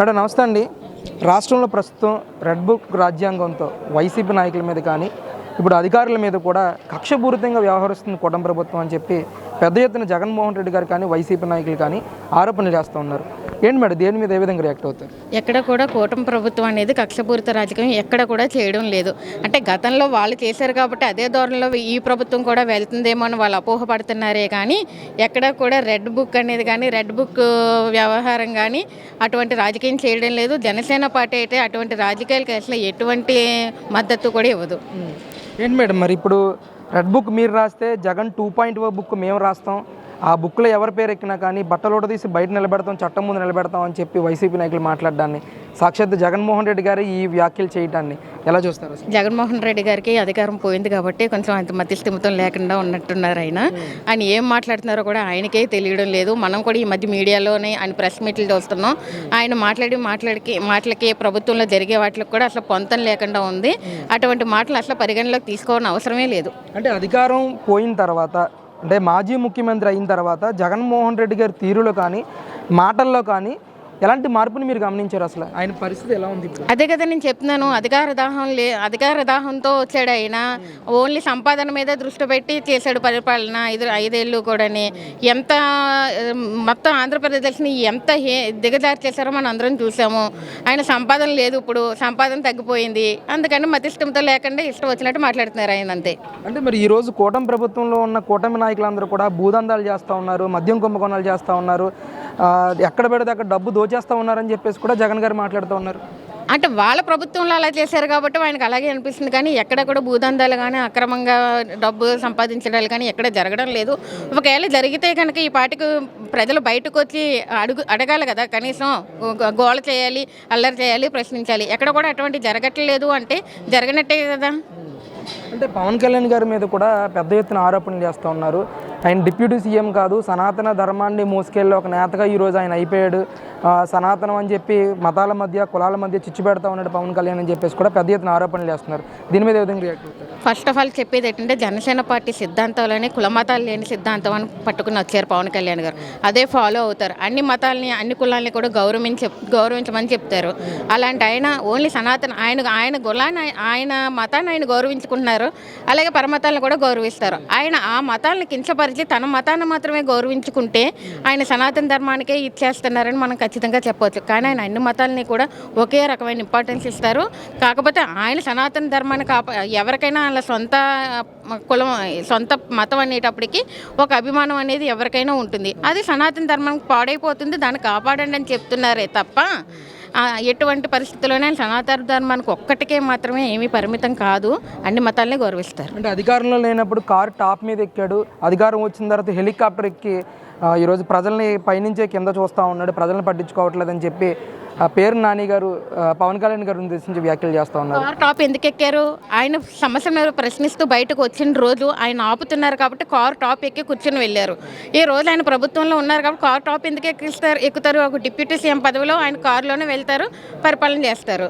Madam నమస్తే అండి. రాష్ట్రంలో ప్రస్తుతం రెడ్ బుక్ రాజ్యాంగంతో వైసీపీ నాయకుల మీద కానీ ఇప్పుడు అధికారుల మీద కూడా కక్షపూరితంగా వ్యవహరిస్తుంది కూటమి ప్రభుత్వం అని చెప్పి పెద్ద ఎత్తున జగన్మోహన్ రెడ్డి గారు కానీ వైసీపీ నాయకులు కానీ ఆరోపణలు చేస్తూ ఉన్నారు. ఏంటి మేడం దేని మీద ఏ విధంగా రియాక్ట్ అవుతారు? ఎక్కడ కూడా కూటమి ప్రభుత్వం అనేది కక్షపూరిత రాజకీయం ఎక్కడ కూడా చేయడం లేదు. అంటే గతంలో వాళ్ళు చేశారు కాబట్టి అదే ధోరణిలో ఈ ప్రభుత్వం కూడా వెళ్తుందేమో అని వాళ్ళు అపోహపడుతున్నారే కానీ ఎక్కడ కూడా రెడ్ బుక్ అనేది కానీ రెడ్ బుక్ వ్యవహారం కానీ అటువంటి రాజకీయం చేయడం లేదు. జనసేన పార్టీ అయితే అటువంటి రాజకీయాలకి అసలు ఎటువంటి మద్దతు కూడా ఇవ్వదు. ఏంటి మేడం మరి ఇప్పుడు రెడ్ బుక్ మీరు రాస్తే Jagan two point O book మేము రాస్తాం. ఆ బుక్లో ఎవరి పేరు ఎక్కినా కానీ బట్టలోట తీసి బయట నిలబెడతాం చట్టం ముందు నిలబెడతాం అని చెప్పి వైసీపీ నాయకులు మాట్లాడడాన్ని. సాక్షాత్ జగన్మోహన్ రెడ్డి గారు ఈ వ్యాఖ్యలు చేయడాన్ని. ఎలా చూస్తారు జగన్మోహన్ రెడ్డి గారికి అధికారం పోయింది కాబట్టి కొంచెం అంత మధ్యస్థిమితం లేకుండా ఉన్నట్టున్నారు ఆయన. ఆయన ఏం మాట్లాడుతున్నారో కూడా ఆయనకే తెలియడం లేదు. మనం కూడా ఈ మధ్య మీడియాలోనే ఆయన ప్రెస్ మీట్లు చూస్తున్నాం. ఆయన మాట్లాడి మాట్లాడికి మాటలకి ప్రభుత్వంలో జరిగే వాటికి కూడా అసలు పొంతం లేకుండా ఉంది. అటువంటి మాటలు అసలు పరిగణలోకి తీసుకోవాలని అవసరమే లేదు. అంటే అధికారం పోయిన తర్వాత అంటే మాజీ ముఖ్యమంత్రి అయిన తర్వాత జగన్మోహన్ రెడ్డి గారి తీరులో కానీ మాటల్లో కానీ ఎలాంటి మార్పుని మీరు గమనించారు అసలు? ఆయన పరిస్థితి ఎలా ఉంది అదే కదా నేను చెప్తున్నాను అధికార దాహం లే అధికార దాహంతో వచ్చాడు ఆయన. ఓన్లీ సంపాదన మీద దృష్టి పెట్టి చేశాడు పరిపాలన ఐదు ఐదేళ్ళు కూడాని. ఎంత మొత్తం ఆంధ్రప్రదేశ్ని ఎంత హే దిగజారి చేశారో మనం అందరం చూసాము. ఆయన సంపాదన లేదు ఇప్పుడు సంపాదన తగ్గిపోయింది. అందుకని మతిష్టంతో లేకుండా ఇష్టం వచ్చినట్టు మాట్లాడుతున్నారు ఆయన అంతే. అంటే మరి ఈ రోజు కూటమి ప్రభుత్వంలో ఉన్న కూటమి నాయకులందరూ కూడా భూదందాలు చేస్తూ ఉన్నారు మద్యం కుంభకోణాలు చేస్తూ ఉన్నారు. ఎక్కడ పెడితే అక్కడ డబ్బు దోచేస్తూ ఉన్నారని చెప్పేసి కూడా జగన్ గారు మాట్లాడుతూ ఉన్నారు. అంటే వాళ్ళ ప్రభుత్వంలో అలా చేశారు కాబట్టి ఆయనకు అలాగే అనిపిస్తుంది. కానీ ఎక్కడ కూడా భూదందాలు కానీ అక్రమంగా డబ్బు సంపాదించడాలు కానీ ఎక్కడ జరగడం లేదు. ఒకవేళ జరిగితే కనుక ఈ పాటికి ప్రజలు బయటకు వచ్చి అడుగు అడగాలి కదా. కనీసం గో- గోల చేయాలి అల్లరి చేయాలి ప్రశ్నించాలి. ఎక్కడ కూడా అటువంటి జరగట్లేదు అంటే జరగనట్టే కదా. అంటే పవన్ కళ్యాణ్ గారి మీద కూడా పెద్ద ఎత్తున ఆరోపణలు చేస్తూ ఉన్నారు. ఆయన డిప్యూటీ సీఎం కాదు సనాతన ధర్మాన్ని మోసుకెళ్ళి ఒక నేతగా ఈరోజు ఆయన అయిపోయాడు. సనాతనం అని చెప్పి మతాల మధ్య కులాల మధ్య చిచ్చు పెడతా ఉన్నాడు పవన్ కళ్యాణ్ అని చెప్పేసి కూడా పెద్ద ఎత్తున ఆరోపణలు చేస్తున్నారు దీని మీద ఏ విధంగా రియాక్ట్ అవుతారు? ఫస్ట్ ఆఫ్ ఆల్ చెప్పేది ఏంటంటే జనసేన పార్టీ సిద్ధాంతాలని కుల మతాలు లేని సిద్ధాంతం అని పట్టుకుని వచ్చారు పవన్ కళ్యాణ్ గారు. అదే ఫాలో అవుతారు. అన్ని మతాలని అన్ని కులాలని కూడా గౌరవించ గౌరవించమని చెప్తారు. అలాంటి ఆయన ఓన్లీ సనాతన ఆయన ఆయన కులాన్ని ఆయన మతాన్ని ఆయన గౌరవించుకుంటున్నారు. అలాగే పరమతాలను కూడా గౌరవిస్తారు. ఆయన ఆ మతాలను కించపరిచి తన మతాన్ని మాత్రమే గౌరవించుకుంటే ఆయన సనాతన ధర్మానికే ఇచ్చేస్తున్నారని మనం ఖచ్చితంగా చెప్పవచ్చు. కానీ ఆయన అన్ని మతాలని కూడా ఒకే రకమైన ఇంపార్టెన్స్ ఇస్తారు. కాకపోతే ఆయన సనాతన ధర్మాన్ని కాప ఎవరికైనా వాళ్ళ సొంత కులం సొంత మతం అనేటప్పటికి ఒక అభిమానం అనేది ఎవరికైనా ఉంటుంది. అది సనాతన ధర్మానికి పాడైపోతుంది. దాన్ని కాపాడండి అని చెప్తున్నారే తప్ప ఎటువంటి పరిస్థితుల్లోనే సనాతన ధర్మానికి ఒక్కటికే మాత్రమే ఏమీ పరిమితం కాదు. అన్ని మతాలని గౌరవిస్తారు. అంటే అధికారంలో లేనప్పుడు కారు టాప్ మీద ఎక్కాడు. అధికారం వచ్చిన తర్వాత హెలికాప్టర్ ఎక్కి ఆ, ఈరోజు ప్రజల్ని పైనుంచే కింద చూస్తూ ఉన్నాడు. ప్రజల్ని పట్టించుకోవట్లేదని చెప్పి ఆ పేరు నాని గారు పవన్ కళ్యాణ్ గారు ఉద్దేశించి వ్యాఖ్యలు చేస్తా ఉన్నారు. కార్ టాప్ ఎందుకు ఎక్కారు? ఆయన సమస్యను ప్రశ్నిస్తూ బయటకు వచ్చిన రోజు ఆయన ఆపుతున్నారు కాబట్టి కార్ టాప్ ఎక్కి కూర్చొని వెళ్ళారు. ఈ రోజు ఆయన ప్రభుత్వంలో ఉన్నారు కాబట్టి కార్ టాప్ ఎందుకు ఎక్కిస్తారు? ఎక్కుతారు? ఒక డిప్యూటీ సీఎం పదవిలో ఆయన కారులోనే వెళ్తారు పరిపాలన చేస్తారు.